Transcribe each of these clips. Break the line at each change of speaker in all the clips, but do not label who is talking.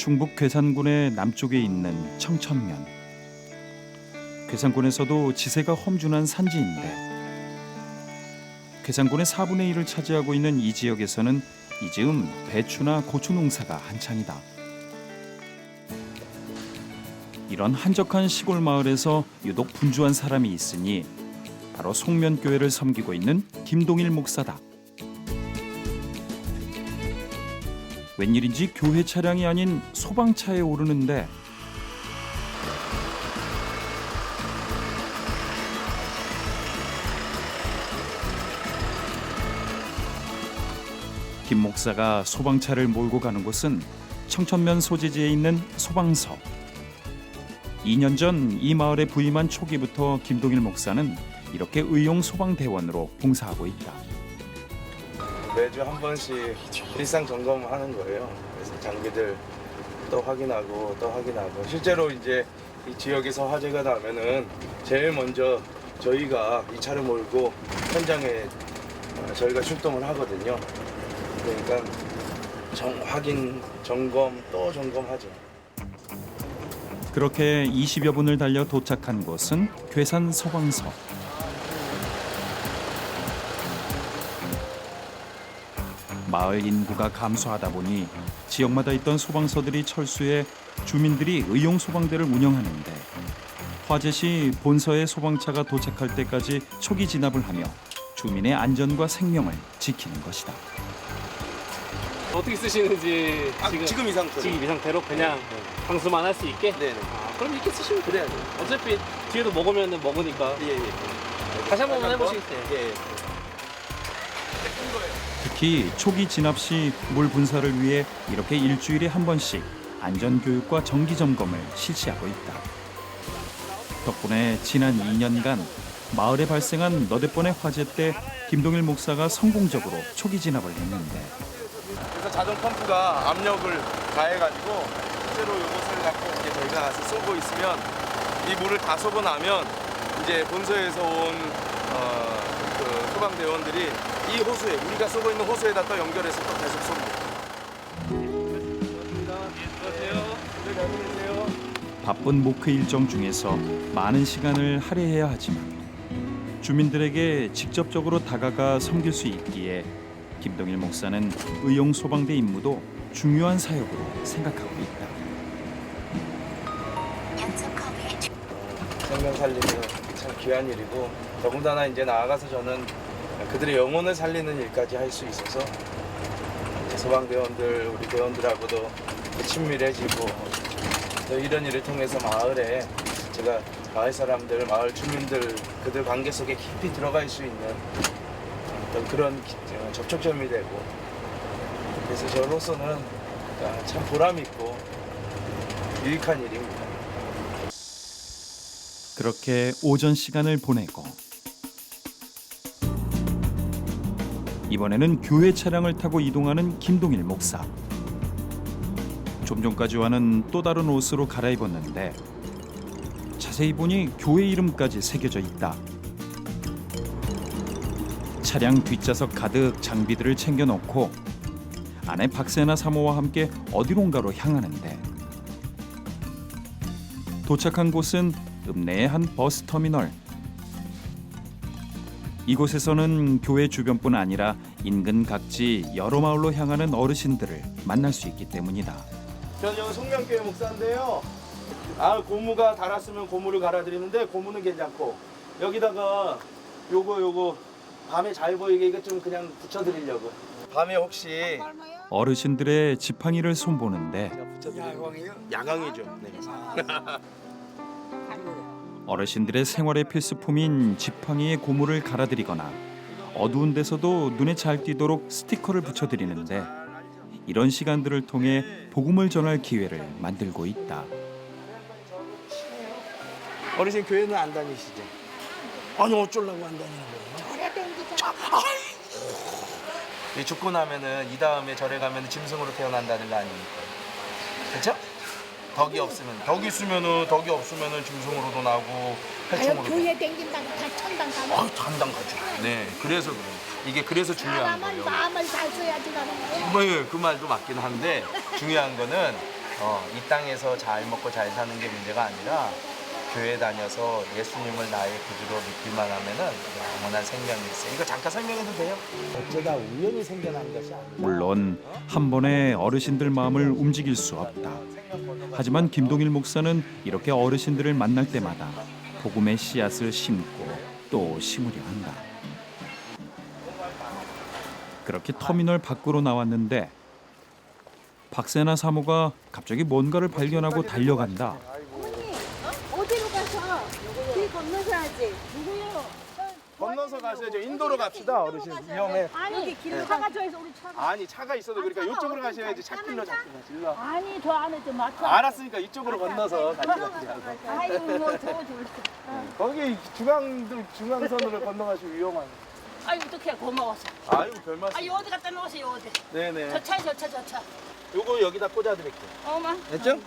충북 괴산군의 남쪽에 있는 청천면. 괴산군에서도 지세가 험준한 산지인데 괴산군의 4분의 1을 차지하고 있는 이 지역에서는 이즈음 배추나 고추 농사가 한창이다. 이런 한적한 시골 마을에서 유독 분주한 사람이 있으니 바로 송면교회를 섬기고 있는 김동일 목사다. 웬일인지 교회 차량이 아닌 소방차에 오르는데 김 목사가 소방차를 몰고 가는 곳은 청천면 소재지에 있는 소방서. 2년 전 이 마을에 부임한 초기부터 김동일 목사는 이렇게 의용 소방대원으로 봉사하고 있다.
매주 한 번씩 일상 점검하는 거예요. 그래서 장비들 또 확인하고 또 확인하고 실제로 이제 이 지역에서 화재가 나면은 제일 먼저 저희가 이 차를 몰고 현장에 어, 저희가 출동을 하거든요. 그러니까 정, 확인, 점검 또 점검하죠.
그렇게 20여 분을 달려 도착한 곳은 괴산 소방서. 마을 인구가 감소하다 보니 지역마다 있던 소방서들이 철수해 주민들이 의용 소방대를 운영하는데 화재 시 본서의 소방차가 도착할 때까지 초기 진압을 하며 주민의 안전과 생명을 지키는 것이다.
어떻게 쓰시는지
아,
지금
지금 이 상태로.
지금 이 상태로 그냥 방수만 할 수 있게
네네.
아, 그럼 이렇게 쓰시면 돼요.
그래야 돼요.
어차피 뒤에도 먹으면 먹으니까
예, 예.
다시 한 번만 해보시겠어요?
예, 예.
특히 초기 진압 시 물 분사를 위해 이렇게 일주일에 한 번씩 안전 교육과 정기 점검을 실시하고 있다. 덕분에 지난 2년간 마을에 발생한 너댓 번의 화재 때 김동일 목사가 성공적으로 초기 진압을 했는데
그래서 자동 펌프가 압력을 가해가지고 실제로 이것을 갖고 이제 저희가 가서 쏘고 있으면 이 물을 다 쏘고 나면 이제 본서에서 온 어, 그 소방대원들이 이 호수에 우리가 쏘고 있는 호수에다 또 연결해서 또 계속 쏩니다.
바쁜 목회 일정 중에서 많은 시간을 할애해야 하지만 주민들에게 직접적으로 다가가 섬길 수 있기에 김동일 목사는 의용 소방대 임무도 중요한 사역으로 생각하고 있다.
생명 살리는 참 귀한 일이고 더군다나 이제 나아가서 저는 그들의 영혼을 살리는 일까지 할 수 있어서 소방대원들 우리 대원들하고도 친밀해지고 또 이런 일을 통해서 마을에 제가 마을 사람들 마을 주민들 그들 관계 속에 깊이 들어갈 수 있는 어떤 그런 기- 어, 접촉점이 되고 그래서 저로서는 아, 참 보람 있고 유익한 일입니다.
그렇게 오전 시간을 보내고 이번에는 교회 차량을 타고 이동하는 김동일 목사. 좀 전까지와는 또 다른 옷으로 갈아입었는데 자세히 보니 교회 이름까지 새겨져 있다. 차량 뒷좌석 가득 장비들을 챙겨 놓고 아내 박세나 사모와 함께 어디론가로 향하는데 도착한 곳은 읍내의 한 버스 터미널. 이곳에서는 교회 주변뿐 아니라 인근 각지 여러 마을로 향하는 어르신들을 만날 수 있기 때문이다.
저는 여기 송명교회 목사인데요. 아 고무가 닳았으면 고무를 갈아드리는데 고무는 괜찮고 여기다가 요거 요거 밤에 잘 보이게 이거 좀 그냥 붙여드리려고. 밤에 혹시
어르신들의 지팡이를 손보는데
야광이요? 야광이죠. 네.
어르신들의 생활의 필수품인 지팡이에 고무를 갈아드리거나 어두운 데서도 눈에 잘 띄도록 스티커를 붙여드리는데 이런 시간들을 통해 복음을 전할 기회를 만들고 있다.
어르신 교회는 안 다니시죠? 아니 어쩌려고 안 다니는 거예요? 이 죽고 나면은 이 다음에 절에 가면 짐승으로 태어난다는 거 아닙니까? 그렇죠? 덕이 없으면 덕이 있으면은 덕이 없으면은 짐승으로도 나고
아유
해충으로도
교회 댕긴다고 다 천당 가면
아, 단단 가죠. 네, 그래서 그래요. 이게 그래서 중요한
사람은
거예요.
마음을 잘 써야지 가는 거예요.
뭐, 예, 그 말도 맞긴 한데 중요한 거는 어, 이 땅에서 잘 먹고 잘 사는 게 문제가 아니라 교회 다녀서 예수님을 나의 구주로 믿기만 하면은 영원한 생명이 있어요. 이거 잠깐 설명해도 돼요? 어쩌다 우연히 생겨난 것이 아니라
물론 한 번에 어르신들 마음을 움직일 수 없다. 하지만 김동일 목사는 이렇게 어르신들을 만날 때마다 복음의 씨앗을 심고 또 심으려 한다. 그렇게 터미널 밖으로 나왔는데 박세나 사모가 갑자기 뭔가를 발견하고 달려간다.
어디로 가서 길 건너서 하지? 누구요?
건너서 가셔야죠. 인도로 갑시다, 어르신. 위험해.
아니 길로 차가 저에서 우리 차가
아니 차가 있어도 그러니까 이쪽으로 가셔야지 차길로 잡고 가실러.
아니 저 안에 좀 막혀
알았으니까 이쪽으로 건너서 같이 가시라고.
아이고 뭐 저거 좀
거기 중앙도 중앙선으로 건너가시면 위험한.
아이 어떡해 고마워서
아유 별 말씀.
아이 어디 갖다 놓으세요 어디
네네.
저 차에 저차 저 차
요거 여기다 꽂아드릴게요.
어머
됐죠?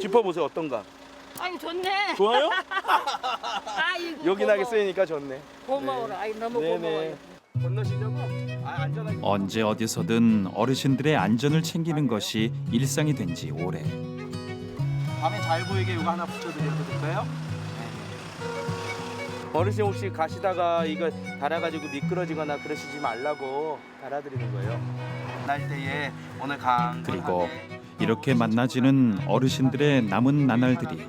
짚어보세요 어떤가?
아이 좋네
좋아요?
아이고
여기 나게
고마워.
쓰이니까 좋네.
고마워라 아이 너무 고마워요
건너시려고? 아 안전하게.
언제 어디서든 어르신들의 안전을 챙기는 것이 일상이 된 지 오래.
밤에 잘 보이게 이거 하나 붙여드려도 될까요? 네. 어르신 혹시 가시다가 이거 달아가지고 미끄러지거나 그러시지 말라고 달아드리는 거예요. 날 때에 오늘 강
그리고 이렇게 만나지는 어르신들의 남은 나날들이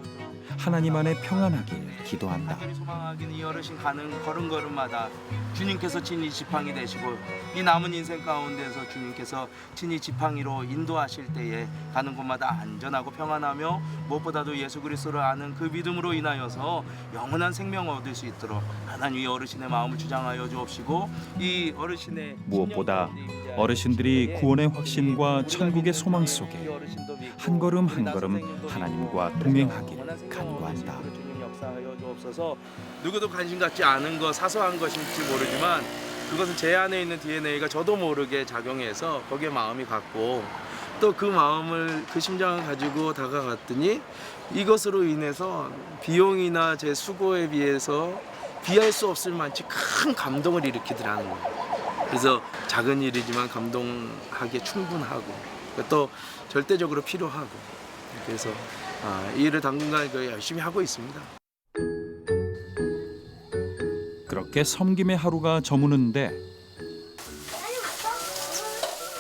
하나님 안에 평안하길 기도한다.
간절히 소망하기는 이 어르신 가는 걸음걸음마다 주님께서 친히 지팡이 되시고 이 남은 인생 가운데서 주님께서 친히 지팡이로 인도하실 때에 가는 곳마다 안전하고 평안하며 무엇보다도 예수 그리스도를 아는 그 믿음으로 인하여서 영원한 생명을 얻을 수 있도록 하나님 이 어르신의 마음을 주장하여 주옵시고 이 어르신의
무엇보다 어르신들이
주시기에
구원의 확신과 천국의 소망
이
속에 한 걸음 한 걸음 하나님과
생명을
간구한다.
누구도 관심 갖지 않은 거 사소한 것일지 모르지만 그것은 제 안에 있는 DNA가 저도 모르게 작용해서 거기에 마음이 갔고 또 그 마음을 그 심장을 가지고 다가갔더니 이것으로 인해서 비용이나 제 수고에 비해서 비할 수 없을 만치 큰 감동을 일으키더라는 거예요. 그래서 작은 일이지만 감동하기에 충분하고 또 절대적으로 필요하고 그래서 아, 이 일을 당분간 그 열심히 하고 있습니다.
그렇게 섬김의 하루가 저무는데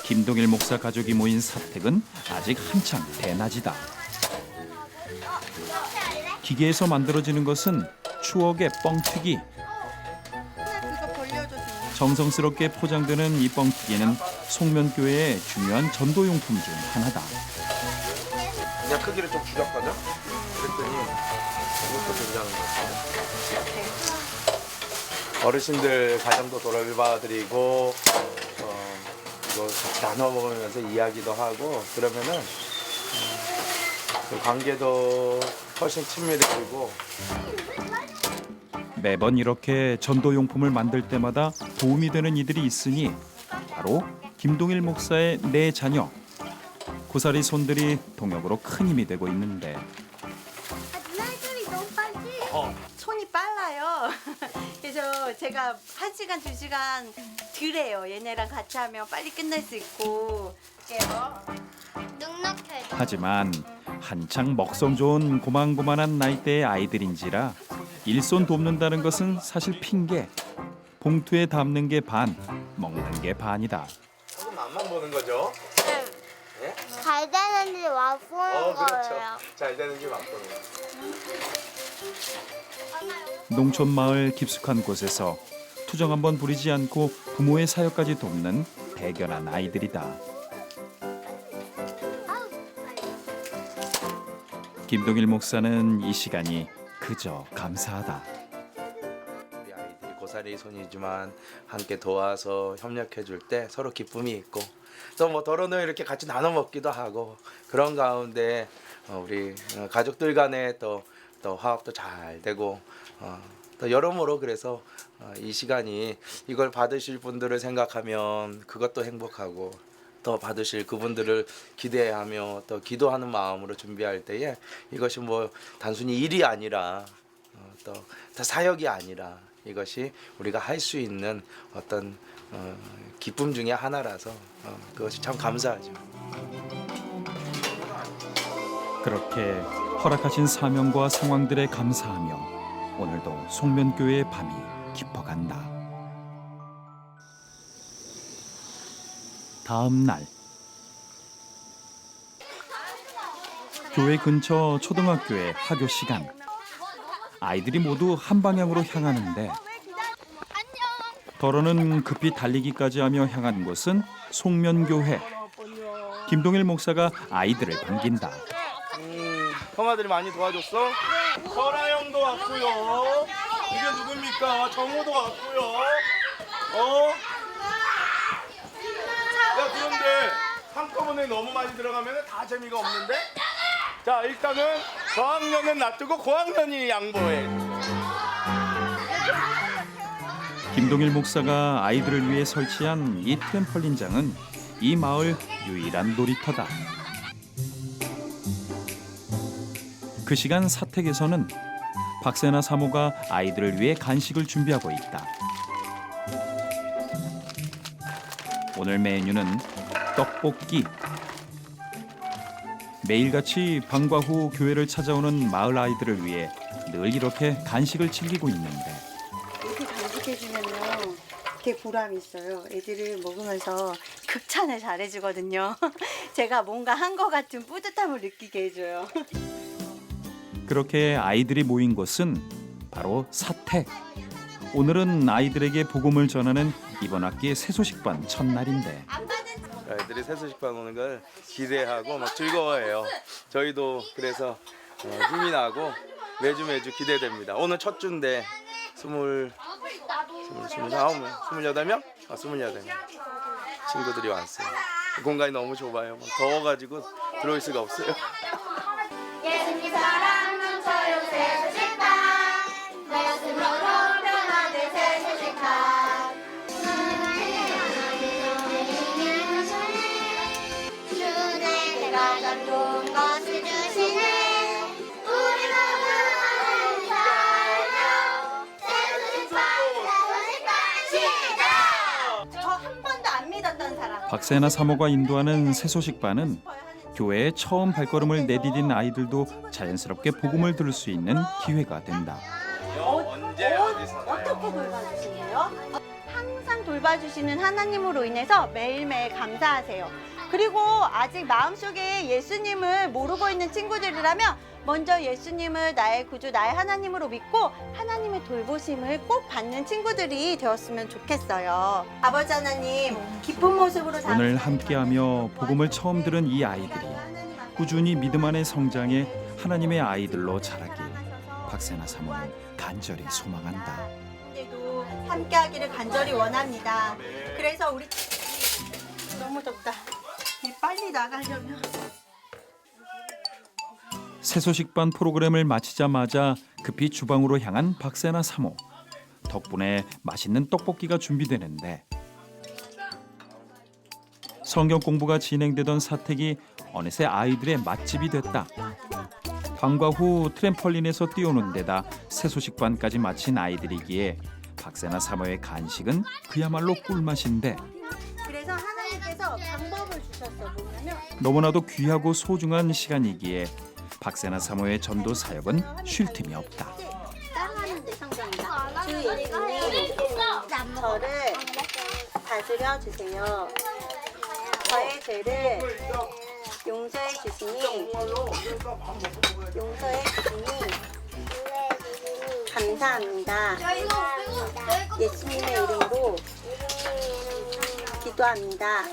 김동일 목사 가족이 모인 사택은 아직 한창 대낮이다. 기계에서 만들어지는 것은 추억의 뻥튀기. 정성스럽게 포장되는 이 뻥튀기는 송면교회의 중요한 전도용품 중 하나다.
그냥 크기를 좀 줄였거든. 그랬더니 이것도 괜찮은 것 같아요. 어르신들 가정도 돌봐드리고 어, 이거 같이 나눠 먹으면서 이야기도 하고 그러면은 음, 그 관계도 훨씬 친밀해지고
매번 이렇게 전도용품을 만들 때마다 도움이 되는 이들이 있으니 바로 김동일 목사의 네 자녀 고사리 손들이 동역으로 큰 힘이 되고 있는데
누나들이 너무 빨리.
손이 빨라요. 그래서 제가 한 시간 두 시간 덜해요. 얘네랑 같이 하면 빨리 끝낼 수 있고.
눅눅해도.
하지만 한창 먹성 좋은 고만고만한 나이대의 아이들인지라 일손 돕는다는 것은 사실 핑계 봉투에 담는 게 반 먹는 게 반이다
맛만 보는 거죠.
잘 되는지 맛보는
어 그렇죠.
거예요.
잘 되는지 맛보는 거.
농촌 마을 깊숙한 곳에서 투정 한번 부리지 않고 부모의 사역까지 돕는 대견한 아이들이다. 김동일 목사는 이 시간이 그저 감사하다.
고사리 손이지만 함께 도와서 협력해 줄 때 서로 기쁨이 있고 또 뭐 더러는 이렇게 같이 나눠 먹기도 하고 그런 가운데 어, 우리 어, 가족들 간에 또, 또 화합도 잘 되고 어, 또 여러모로 그래서 어, 이 시간이 이걸 받으실 분들을 생각하면 그것도 행복하고 더 받으실 그분들을 기대하며 또 기도하는 마음으로 준비할 때에 이것이 뭐 단순히 일이 아니라 어, 또다 사역이 아니라 이것이 우리가 할 수 있는 어떤 어, 기쁨 중에 하나라서 어, 그것이 참 감사하죠.
그렇게 허락하신 사명과 상황들에 감사하며 오늘도 송면교회의 밤이 깊어간다. 다음 날 교회 근처 초등학교의 하교 시간 아이들이 모두 한 방향으로 향하는데 더러는 급히 달리기까지 하며 향한 곳은 송면교회 김동일 목사가 아이들을 반긴다.
음, 형아들이 많이 도와줬어? 설아 형도 왔고요. 이게 누굽니까? 정우도 왔고요. 어? 야 그런데 한꺼번에 너무 많이 들어가면 다 재미가 없는데? 자 일단은 저학년은 놔두고 고학년이 양보해.
김동일 목사가 아이들을 위해 설치한 이 트램펄린장은 이 마을 유일한 놀이터다. 그 시간 사택에서는 박세나 사모가 아이들을 위해 간식을 준비하고 있다. 오늘 메뉴는 떡볶이. 매일같이 방과 후 교회를 찾아오는 마을 아이들을 위해 늘 이렇게 간식을 챙기고 있는데
이렇게 간직해주면요 되게 보람이 있어요. 애들을 먹으면서 극찬을 잘해주거든요. 제가 뭔가 한것 같은 뿌듯함을 느끼게 해줘요.
그렇게 아이들이 모인 곳은 바로 사택. 오늘은 아이들에게 복음을 전하는 이번 학기의 새소식반 첫날인데
아이들이 새소식반 오는 걸 기대하고 막 즐거워해요. 저희도 그래서 어, 힘이 나고 매주 매주 기대됩니다. 오늘 첫 주인데 스물 스물 스물아홉 명, 스물여덟 명, 아 스물여덟 명 친구들이 왔어요. 공간이 너무 좁아요. 막 더워가지고 들어올 수가 없어요.
박세나 사모가 인도하는 새소식반은 교회에 처음 발걸음을 내디딘 아이들도 자연스럽게 복음을 들을 수 있는 기회가 된다.
언제
어떻게 돌봐주시나요? 항상 돌봐주시는 하나님으로 인해서 매일매일 감사하세요. 그리고 아직 마음속에 예수님을 모르고 있는 친구들이라면 먼저 예수님을 나의 구주, 나의 하나님으로 믿고 하나님의 돌보심을 꼭 받는 친구들이 되었으면 좋겠어요. 아버지 하나님, 기쁜 모습으로
오늘 함께하며 복음을 처음 들은 이 아이들이 꾸준히 믿음 안에 성장해 하나님의 아이들로 자라길 박세나 사모는 간절히 소망한다.
함께하기를 간절히 원합니다. 그래서 우리 너무 덥다. 빨리 나가려면
새소식반 프로그램을 마치자마자 급히 주방으로 향한 박세나 사모. 덕분에 맛있는 떡볶이가 준비되는데 성경 공부가 진행되던 사택이 어느새 아이들의 맛집이 됐다. 방과 후 트램펄린에서 뛰어노는 데다 새소식반까지 마친 아이들이기에 박세나 사모의 간식은 그야말로 꿀맛인데
그래서 하나님께서 방법을 주셨어 뭐냐면
너무나도 귀하고 소중한 시간이기에 박세나 사모의 전도 사역은 쉴 틈이 없다.
저를 다스려 주세요. 저의 죄를 용서해 주시니 용서해 주시니 감사합니다. 예수님의 이름으로 기도합니다.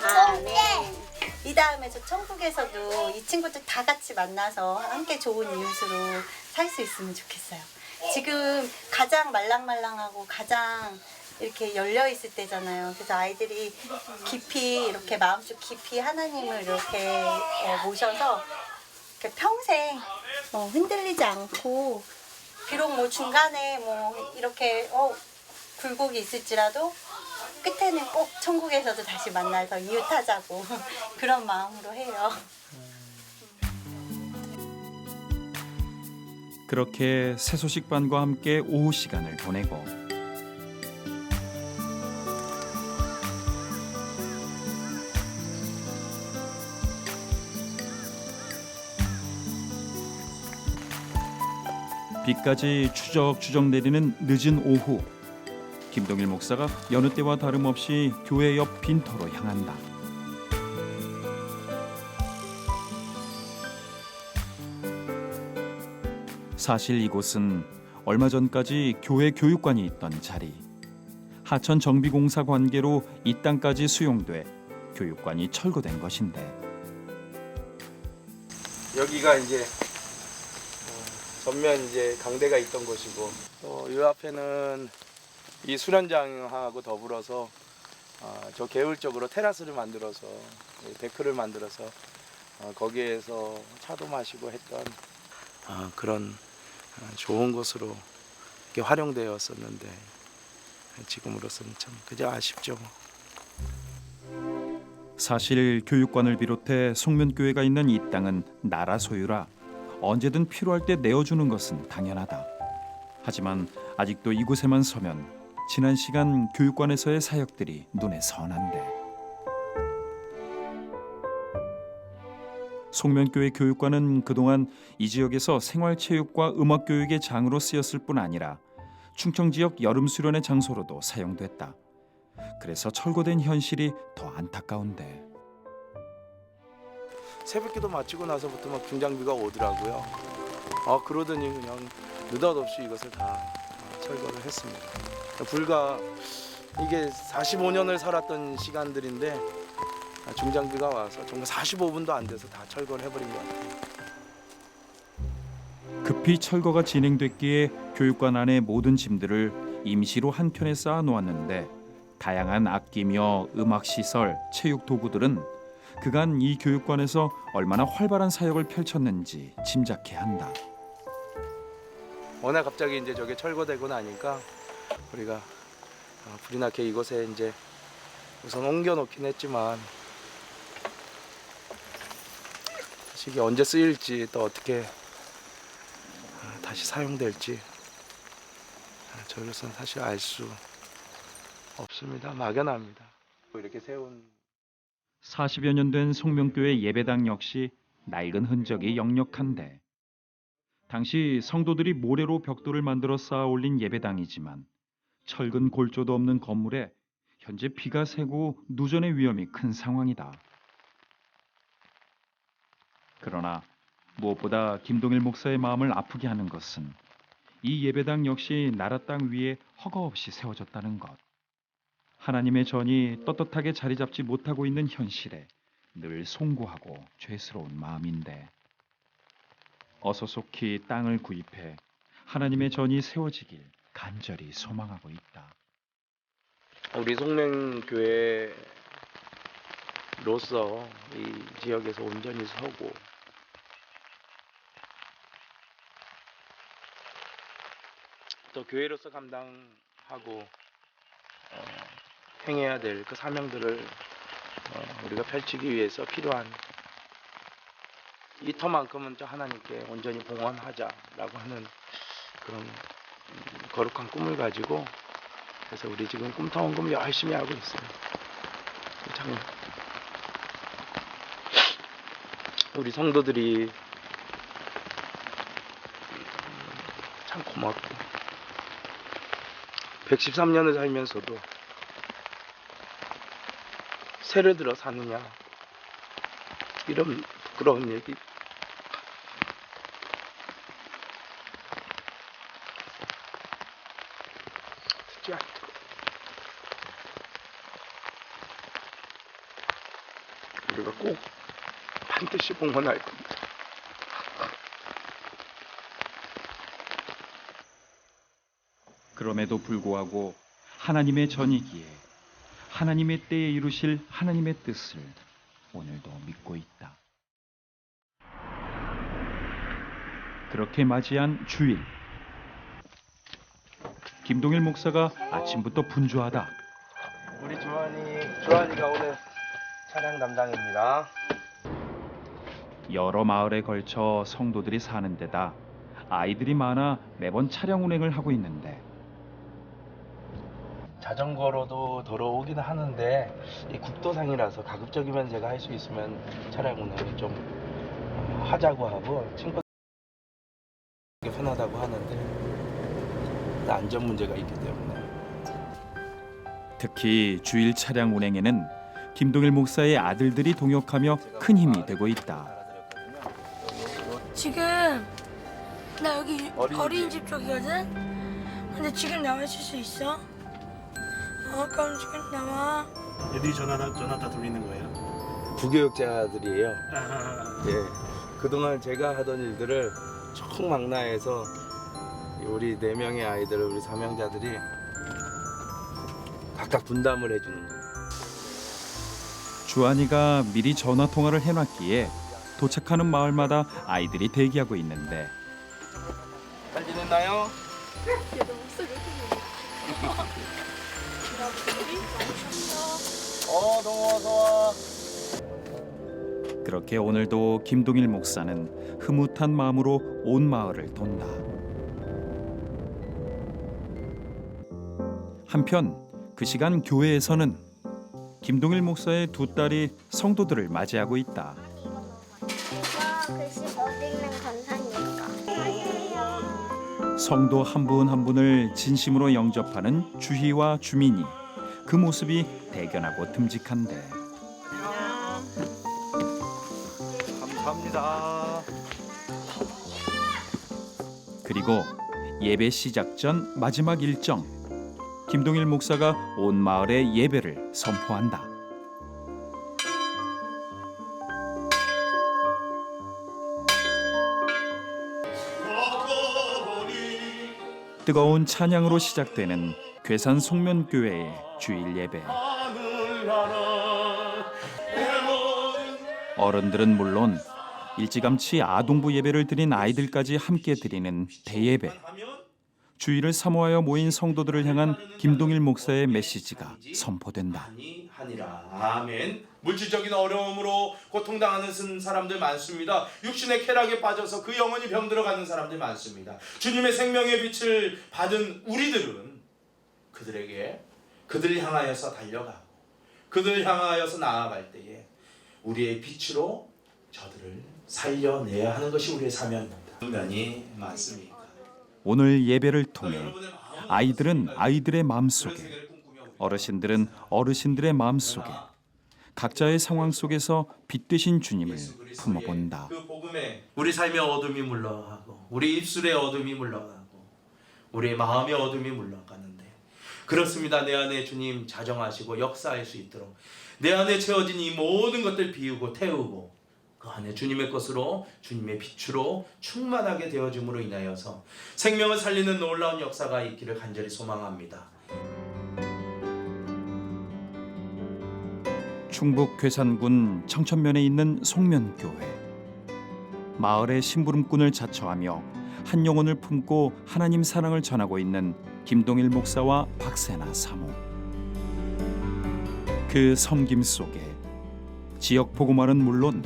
아멘. 이 다음에 저 천국에서도 이 친구들 다 같이 만나서 함께 좋은 이웃으로 살 수 있으면 좋겠어요. 지금 가장 말랑말랑하고 가장 이렇게 열려 있을 때잖아요. 그래서 아이들이 깊이 이렇게 마음속 깊이 하나님을 이렇게 어, 모셔서 이렇게 평생 어, 흔들리지 않고 비록 뭐 중간에 뭐 이렇게 어, 굴곡이 있을지라도 끝에는 꼭 천국에서도 다시 만나서 이웃하자고 그런 마음으로 해요.
그렇게 새 소식반과 함께 오후 시간을 보내고 비까지 추적추적 내리는 늦은 오후 김동일 목사가 여느 때와 다름없이 교회 옆 빈터로 향한다. 사실 이곳은 얼마 전까지 교회 교육관이 있던 자리. 하천 정비공사 관계로 이 땅까지 수용돼 교육관이 철거된 것인데
여기가 이제 어, 전면 이제 강대가 있던 곳이고 또 이 앞에는 이 수련장하고 더불어서 어, 저 개울 쪽으로 테라스를 만들어서 이 데크를 만들어서 어, 거기에서 차도 마시고 했던 어, 그런 어, 좋은 곳으로 활용되었었는데 지금으로서는 참 그저 아쉽죠.
사실 교육관을 비롯해 송면교회가 있는 이 땅은 나라 소유라 언제든 필요할 때 내어주는 것은 당연하다. 하지만 아직도 이곳에만 서면 지난 시간 교육관에서의 사역들이 눈에 선한데 송면교회 교육관은 그동안 이 지역에서 생활체육과 음악교육의 장으로 쓰였을 뿐 아니라 충청 지역 여름 수련의 장소로도 사용됐다. 그래서 철거된 현실이 더 안타까운데
새벽기도 마치고 나서부터 막 중장비가 오더라고요. 아 그러더니 그냥 느닷없이 이것을 다 철거를 했습니다. 불과 이게 45년을 살았던 시간들인데 중장비가 와서 정말 45분도 안 돼서 다 철거를 해버린 것 같아요.
급히 철거가 진행됐기에 교육관 안의 모든 짐들을 임시로 한 켠에 쌓아 놓았는데 다양한 악기며 음악 시설, 체육 도구들은 그간 이 교육관에서 얼마나 활발한 사역을 펼쳤는지 짐작케 한다.
워낙 갑자기 이제 저게 철거되고 나니까 우리가 어, 불이 나게 이곳에 이제 우선 옮겨 놓긴 했지만 사실 이게 언제 쓰일지 또 어떻게 어, 다시 사용될지 어, 저희로서는 사실 알 수 없습니다. 막연합니다. 이렇게 세운
40여 년 된 송명교회 예배당 역시 낡은 흔적이 역력한데 당시 성도들이 모래로 벽돌을 만들어 쌓아 올린 예배당이지만 철근 골조도 없는 건물에 현재 비가 새고 누전의 위험이 큰 상황이다. 그러나 무엇보다 김동일 목사의 마음을 아프게 하는 것은 이 예배당 역시 나라 땅 위에 허가 없이 세워졌다는 것. 하나님의 전이 떳떳하게 자리 잡지 못하고 있는 현실에 늘 송구하고 죄스러운 마음인데 어서 속히 땅을 구입해 하나님의 전이 세워지길 간절히 소망하고 있다.
우리 송명교회로서 이 지역에서 온전히 서고 또 교회로서 감당하고 어, 행해야 될 그 사명들을 어, 우리가 펼치기 위해서 필요한 이 터만큼은 저 하나님께 온전히 봉헌하자라고 하는 그런 음, 거룩한 꿈을 가지고 그래서 우리 지금 꿈터원금 열심히 하고 있어요. 참 우리 성도들이 음, 참 고맙고 113년을 살면서도 새를 들어 사느냐 이런 부끄러운 얘기 듣지 않고 우리가 꼭 반드시 봉헌할 겁니다.
그럼에도 불구하고 하나님의 전이기에 하나님의 때에 이루실 하나님의 뜻을 오늘도 믿고 있다. 그렇게 맞이한 주일. 김동일 목사가 아침부터 분주하다.
우리 주환이 주환이가 오늘 차량 담당입니다.
여러 마을에 걸쳐 성도들이 사는 데다 아이들이 많아 매번 차량 운행을 하고 있는데
자전거로도 돌아오긴 하는데 이 국도상이라서 가급적이면 제가 할 수 있으면 차량 운행을 좀 하자고 하고 친구 편하다고 하는데 안전 문제가 있기 때문에
특히 주일 차량 운행에는 김동일 목사의 아들들이 동역하며 큰 힘이 되고 있다.
지금 나 여기
어린이집.
어린이집, 쪽이거든. 근데 지금 나와 있을 수 있어? 어, 그럼 지금 나와.
애들이 전화 전화 다 돌리는 거예요?
부교육자들이에요.
아,
예. 그동안 제가 하던 일들을 총망라해서 우리 네 명의 아이들을 우리 사명자들이 각각 분담을 해주는 거예요.
주한이가 미리 전화 통화를 해놨기에 도착하는 마을마다 아이들이 대기하고 있는데
잘 지냈나요? 어, 너무 와.
그렇게 오늘도 김동일 목사는 흐뭇한 마음으로 온 마을을 돈다. 한편 그 시간 교회에서는 김동일 목사의 두 딸이 성도들을 맞이하고 있다.
글씨 못 읽는 건사니까.
성도 한 분 한 분을 진심으로 영접하는 주희와 주민이 그 모습이 대견하고 듬직한데
감사합니다.
그리고 예배 시작 전 마지막 일정 김동일 목사가 온 마을에 예배를 선포한다. 뜨거운 찬양으로 시작되는 괴산 송면교회의 주일 예배. 어른들은 물론 일찌감치 아동부 예배를 드린 아이들까지 함께 드리는 대예배. 주일을 사모하여 모인 성도들을 향한 김동일 목사의 메시지가 선포된다.
하니 하니라. 아멘. 물질적인 어려움으로 고통당하는 쓴 사람들 많습니다. 육신의 쾌락에 빠져서 그 영혼이 병들어가는 사람들 많습니다. 주님의 생명의 빛을 받은 우리들은 그들에게 그들을 향하여서 달려가고 그들을 향하여서 나아갈 때에 우리의 빛으로 저들을 살려내야 하는 것이 우리의 사명입니다. 면이 많습니까?
오늘 예배를 통해 아이들은 아이들의 마음속에 어르신들은 어르신들의 마음 속에 각자의 상황 속에서 빛 되신 주님을 품어본다.
그 복음에 우리 삶의 어둠이 물러가고 우리 입술의 어둠이 물러가고 우리의 마음의 어둠이 물러가는데 그렇습니다. 내 안에 주님 자정하시고 역사할 수 있도록 내 안에 채워진 이 모든 것들 비우고 태우고 그 안에 주님의 것으로 주님의 빛으로 충만하게 되어짐으로 인하여서 생명을 살리는 놀라운 역사가 있기를 간절히 소망합니다.
충북 괴산군 청천면에 있는 송면교회. 마을의 심부름꾼을 자처하며 한 영혼을 품고 하나님 사랑을 전하고 있는 김동일 목사와 박세나 사모. 그 섬김 속에 지역 복음화는 물론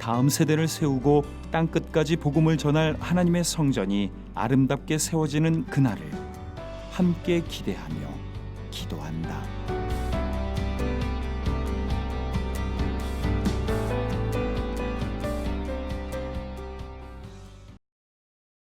다음 세대를 세우고 땅 끝까지 복음을 전할 하나님의 성전이 아름답게 세워지는 그날을 함께 기대하며 기도한다.